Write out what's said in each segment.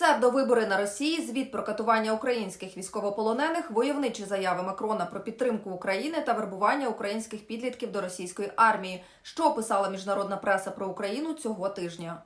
Псевдовибори на Росії, звіт про катування українських військовополонених, войовничі заяви Макрона про підтримку України та вербування українських підлітків до російської армії, що писала міжнародна преса про Україну цього тижня.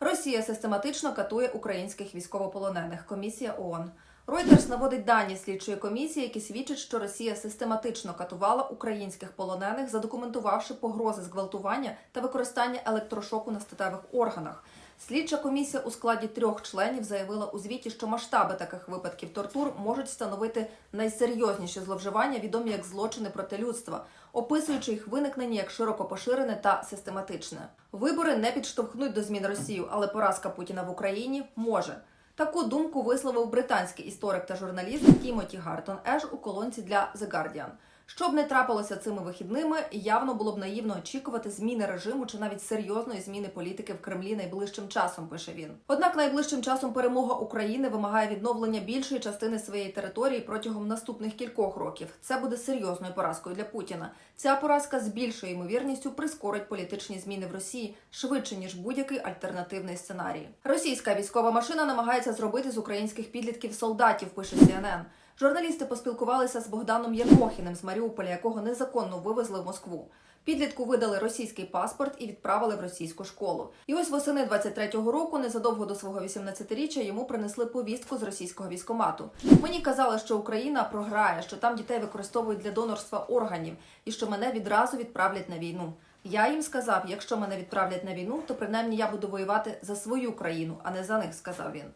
Росія систематично катує українських військовополонених. Комісія ООН. Reuters наводить дані слідчої комісії, які свідчать, що Росія систематично катувала українських полонених, задокументувавши погрози зґвалтування та використання електрошоку на статевих органах. Слідча комісія у складі трьох членів заявила у звіті, що масштаби таких випадків тортур можуть становити найсерйозніші зловживання, відомі як злочини проти людства, описуючи їх виникнення як широко поширене та систематичне. Вибори не підштовхнуть до змін Росію, але поразка Путіна в Україні може. Таку думку висловив британський історик та журналіст Тімоті Гартон Еш у колонці для The Guardian. Що б не трапилося цими вихідними, явно було б наївно очікувати зміни режиму чи навіть серйозної зміни політики в Кремлі найближчим часом, пише він. Однак найближчим часом перемога України вимагає відновлення більшої частини своєї території протягом наступних кількох років. Це буде серйозною поразкою для Путіна. Ця поразка з більшою ймовірністю прискорить політичні зміни в Росії швидше ніж будь-який альтернативний сценарій. Російська військова машина намагається зробити з українських підлітків солдатів. Пише CNN. Журналісти поспілкувалися з Богданом Єрмохіним з Маріуполя, якого незаконно вивезли в Москву. Підлітку видали російський паспорт і відправили в російську школу. І ось восени 23-го року, незадовго до свого 18-річчя, йому принесли повістку з російського військомату. Мені казали, що Україна програє, що там дітей використовують для донорства органів, і що мене відразу відправлять на війну. Я їм сказав: якщо мене відправлять на війну, то принаймні я буду воювати за свою країну, а не за них, сказав він.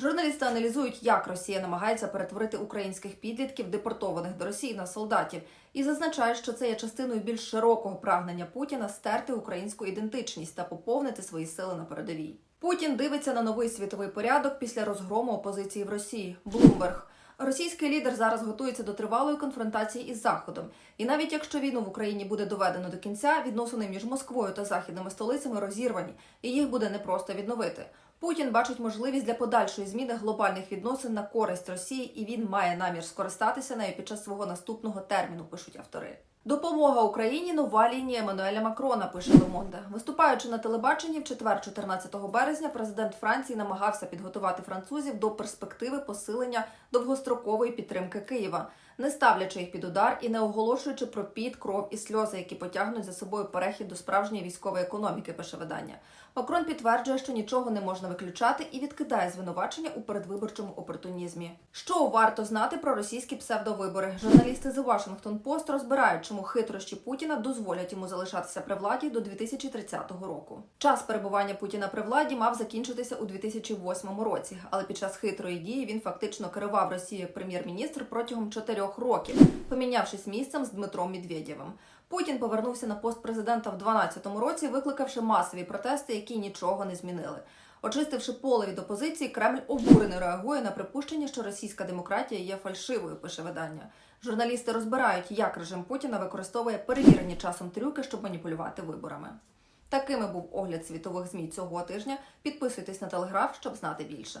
Журналісти аналізують, як Росія намагається перетворити українських підлітків, депортованих до Росії на солдатів, і зазначають, що це є частиною більш широкого прагнення Путіна стерти українську ідентичність та поповнити свої сили на передовій. Путін дивиться на новий світовий порядок після розгрому опозиції в Росії. Блумберг. Російський лідер зараз готується до тривалої конфронтації із Заходом. І навіть якщо війну в Україні буде доведено до кінця, відносини між Москвою та західними столицями розірвані, і їх буде непросто відновити. Путін бачить можливість для подальшої зміни глобальних відносин на користь Росії, і він має намір скористатися нею під час свого наступного терміну, пишуть автори. Допомога Україні нова лінія Еммануеля Макрона, пише Лемонде. Виступаючи на телебаченні в четвер, 14 березня, президент Франції намагався підготувати французів до перспективи посилення довгострокової підтримки Києва, не ставлячи їх під удар і не оголошуючи про піт, кров і сльози, які потягнуть за собою перехід до справжньої військової економіки, пише видання. Макрон підтверджує, що нічого не можна виключати і відкидає звинувачення у передвиборчому опортунізмі. Що варто знати про російські псевдовибори? Журналісти The Washington Post розбирають, чому хитрощі Путіна дозволять йому залишатися при владі до 2030 року. Час перебування Путіна при владі мав закінчитися у 2008 році, але під час хитрої дії він фактично керував Росією прем'єр-міністр протягом чотирьох років, помінявшись місцем з Дмитром Медведєвим. Путін повернувся на пост президента в 2012 році, викликавши масові протести, які нічого не змінили. Очистивши поле від опозиції, Кремль обурено реагує на припущення, що російська демократія є фальшивою, пише видання. Журналісти розбирають, як режим Путіна використовує перевірені часом трюки, щоб маніпулювати виборами. Такими був огляд світових змі цього тижня. Підписуйтесь на телеграф, щоб знати більше.